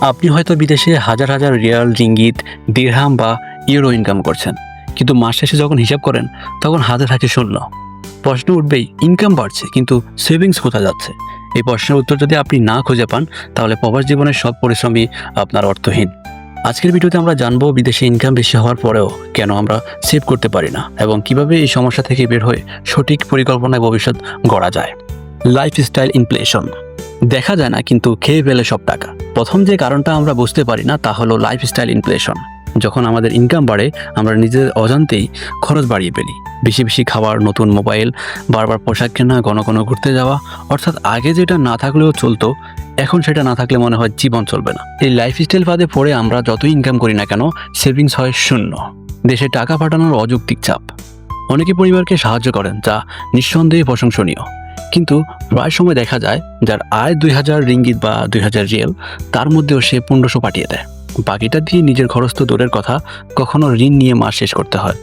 আপনি হয়তো বিদেশে হাজার হাজার রিয়াল, রিঙ্গিত, দিরহাম বা ইউরো ইনকাম করছেন। কিন্তু মাস শেষে যখন হিসাব করেন, তখন হাতে থাকে শূন্য। প্রশ্ন উঠবেই ইনকাম বাড়ছে, কিন্তু সেভিংস কোথায় যাচ্ছে? এই প্রশ্নের উত্তর যদি আপনি না খুঁজে পান, তাহলে প্রবাস জীবনের সব পরিশ্রমই আপনার অর্থহীন। আজকের ভিডিওতে আমরা জানব বিদেশে ইনকাম বেশি হওয়ার পরেও কেন আমরা সেভ করতে পারি না এবং কীভাবে এই সমস্যা থেকে বের হয়ে সঠিক পরিকল্পনায় ভবিষ্যৎ গড়া যায়। লাইফস্টাইল ইনফ্লেশন দেখা যায় না, কিন্তু খেয়ে ফেলে সব টাকা। প্রথম যে কারণটা আমরা বুঝতে পারি না, তা হলো লাইফস্টাইল ইনফ্লেশন যখন আমাদের ইনকাম বাড়ে, আমরা নিজেদের অজান্তেই খরচ বাড়িয়ে ফেলি। বেশি বেশি খাবার, নতুন মোবাইল বারবার পোশাক কেনা, ঘন ঘন ঘুরতে যাওয়া, অর্থাৎ আগে যেটা না থাকলেও চলতো, এখন সেটা না থাকলে মনে হয় জীবন চলবে না। এই লাইফস্টাইল ফাঁদে পড়ে আমরা যতই ইনকাম করি না কেন সেভিংস হয় শূন্য। দেশে টাকা পাঠানোর অযৌক্তিক চাপ। অনেকে পরিবারকে সাহায্য করেন, যা নিঃসন্দেহে প্রশংসনীয়। কিন্তু প্রায় সময় দেখা যায় যার আয় দুই হাজার রিঙ্গিত বা দুই হাজার রিয়েল, তার মধ্যেও সে পনেরোশো পাঠিয়ে দেয়। বাকিটা দিয়ে নিজের খরচ তো দূরের কথা, কখনো ঋণ নিয়ে মাস শেষ করতে হয়।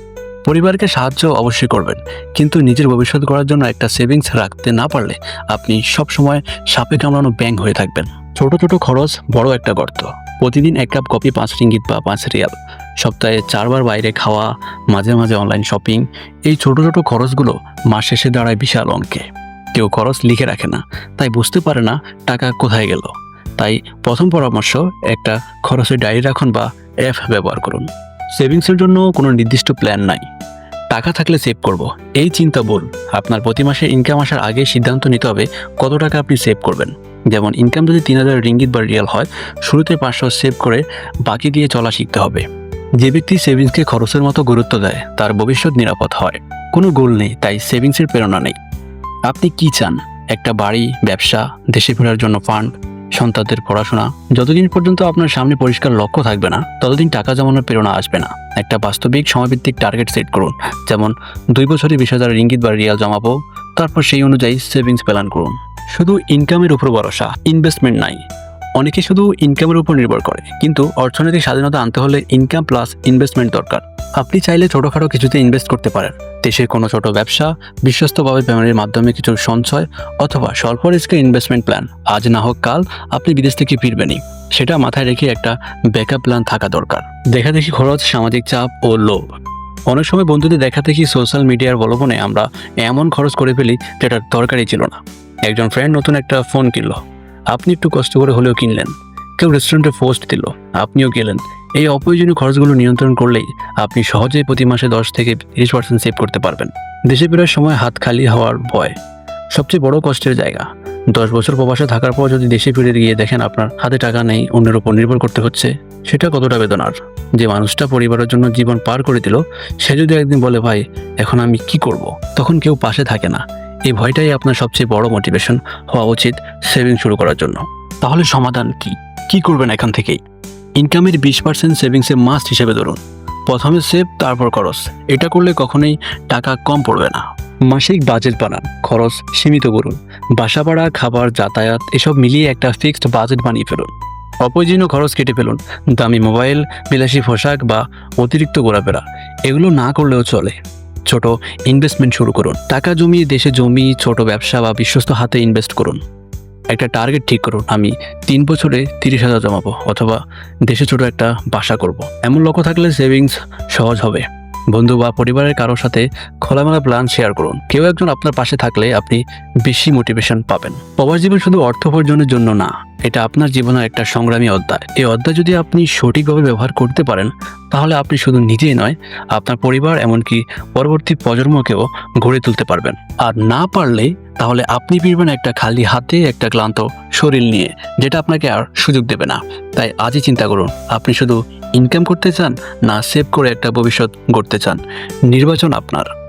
পরিবারকে সাহায্য অবশ্যই করবেন, কিন্তু নিজের ভবিষ্যৎ করার জন্য একটা সেভিংস রাখতে না পারলে আপনি সব সময় সাপে কামড়ানো ব্যাংক হয়ে থাকবেন। ছোট ছোট খরচ বড় একটা গর্ত। প্রতিদিন এক কাপ কফি, পাঁচ রিঙ্গিত বা পাঁচ রিয়াল। সপ্তাহে চারবার বাইরে খাওয়া, মাঝে মাঝে অনলাইন শপিং এই ছোট ছোট খরচগুলো মাস শেষে দাঁড়ায় বিশাল অঙ্কে। কেউ খরচ লিখে রাখে না। তাই বুঝতে পারে না টাকা কোথায় গেল। তাই প্রথম পরামর্শ, একটা খরচের ডায়েরি রাখুন বা অ্যাপ ব্যবহার করুন। সেভিংসের জন্য কোনো নির্দিষ্ট প্ল্যান নাই। টাকা থাকলে সেভ করব। এই চিন্তা ভুল আপনার প্রতি মাসে ইনকাম আসার আগে সিদ্ধান্ত নিতে হবে কত টাকা আপনি সেভ করবেন। যেমন ইনকাম যদি তিন হাজার রিঙ্গিত বা রিয়াল হয়, শুরুতে পাঁচশো সেভ করে বাকি দিয়ে চলা শিখতে হবে। যে ব্যক্তি সেভিংসকে খরচের মতো গুরুত্ব দেয়, তার ভবিষ্যৎ নিরাপদ হয়। কোনো গোল নেই, তাই সেভিংসের প্রেরণা নেই। আপনি কি চান? একটা বাড়ি, ব্যবসা, দেশে ফেরার জন্য ফান্ড সন্তানদের পড়াশোনা। যতদিন পর্যন্ত আপনার সামনে পরিষ্কার লক্ষ্য থাকবে না, ততদিন টাকা জমানোর প্রেরণা আসবে না। একটা বাস্তবিক সময়ভিত্তিক টার্গেট সেট করুন। যেমন, দুই বছরে বিশ হাজার রিঙ্গিত বা রিয়াল জমাবো, তারপর সেই অনুযায়ী সেভিংস প্ল্যান করুন। শুধু ইনকামের উপর ভরসা ইনভেস্টমেন্ট নাই। অনেকে শুধু ইনকামের উপর নির্ভর করে। কিন্তু অর্থনৈতিক স্বাধীনতা আনতে হলে ইনকাম প্লাস ইনভেস্টমেন্ট দরকার। আপনি চাইলে ছোটোখাটো কিছুতে ইনভেস্ট করতে পারেন। দেশের কোনো ছোট ব্যবসা, বিশ্বস্তভাবে পেমেন্টের মাধ্যমে কিছু সঞ্চয় অথবা স্বল্প রিস্কের ইনভেস্টমেন্ট প্ল্যান আজ না হোক কাল আপনি বিদেশ থেকে ফিরবেনই। সেটা মাথায় রেখে একটা ব্যাকআপ প্ল্যান থাকা দরকার। দেখা দেখি খরচ, সামাজিক চাপ ও লোভ। অনেক সময় বন্ধুদের দেখা দেখি সোশ্যাল মিডিয়ার বলবনে আমরা এমন খরচ করে ফেলি যেটা দরকারই ছিল না। একজন ফ্রেন্ড নতুন একটা ফোন কিনলো। আপনি একটু কষ্ট করে হলেও কিনলেন। কেউ রেস্টুরেন্টে পোস্ট দিল। আপনিও গেলেন। এই অপ্রয়োজনীয় খরচগুলো নিয়ন্ত্রণ করলেই আপনি সহজেই প্রতি মাসে দশ থেকে তিরিশ পার্সেন্ট সেভ করতে পারবেন। দেশে ফেরার সময় হাত খালি হওয়ার ভয় সবচেয়ে বড় কষ্টের জায়গা। দশ বছর প্রবাসে থাকার পর যদি দেশে ফিরে গিয়ে দেখেন আপনার হাতে টাকা নেই, অন্যের উপর নির্ভর করতে হচ্ছে, সেটা কতটা বেদনার? যে মানুষটা পরিবারের জন্য জীবন পার করে দিল, সে যদি একদিন বলে, ভাই, এখন আমি কি করব? তখন কেউ পাশে থাকে না। এই ভয়টাই আপনার সবচেয়ে বড় মোটিভেশন হওয়া উচিত সেভিং শুরু করার জন্য। তাহলে সমাধান কি? কি করবেন এখান থেকেই? ইনকামের বিশ পার্সেন্ট সেভিংসে মাস্ট হিসেবে ধরুন। প্রথমে সেভ তারপর খরচ। এটা করলে কখনোই টাকা কম পড়বে না। মাসিক বাজেট বানান, খরচ সীমিত করুন। বাসা ভাড়া, খাবার, যাতায়াত, এসব মিলিয়ে একটা ফিক্সড বাজেট বানিয়ে ফেলুন। অপ্রয়োজনীয় খরচ কেটে ফেলুন। দামি মোবাইল, বিলাসী পোশাক বা অতিরিক্ত ঘোরাফেরা, এগুলো না করলেও চলে। ছোট ইনভেস্টমেন্ট শুরু করুন। টাকা জমিয়ে দেশে জমি, ছোট ব্যবসা বা বিশ্বস্ত হাতে ইনভেস্ট করুন। একটা টার্গেট ঠিক করুন, আমি তিন বছরে তিরিশ হাজার জমাবো অথবা দেশে ছোট একটা বাসা করব। এমন লক্ষ্য থাকলে সেভিংস সহজ হবে। বন্ধু বা পরিবারের কারোর সাথে খোলামেলা প্ল্যান শেয়ার করুন। কেউ একজন আপনার পাশে থাকলে আপনি বেশি মোটিভেশন পাবেন। প্রবাস জীবন শুধু অর্থ উপার্জনের জন্য না এটা আপনার জীবনের একটা সংগ্রামী অধ্যায়। এই অধ্যায় যদি আপনি সঠিকভাবে ব্যবহার করতে পারেন, তাহলে আপনি শুধু নিজেই নয়, আপনার পরিবার এমনকি পরবর্তী প্রজন্মকেও গড়ে তুলতে পারবেন। আর না পারলে, তাহলে আপনি ফিরবেন একটা খালি হাতে একটা ক্লান্ত শরীর নিয়ে, যেটা আপনাকে আর সুযোগ দেবে না। তাই আজই চিন্তা করুন, আপনি শুধু ইনকাম করতে চান না সেভ করে একটা ভবিষ্যৎ গড়তে চান। নির্বাচন আপনার।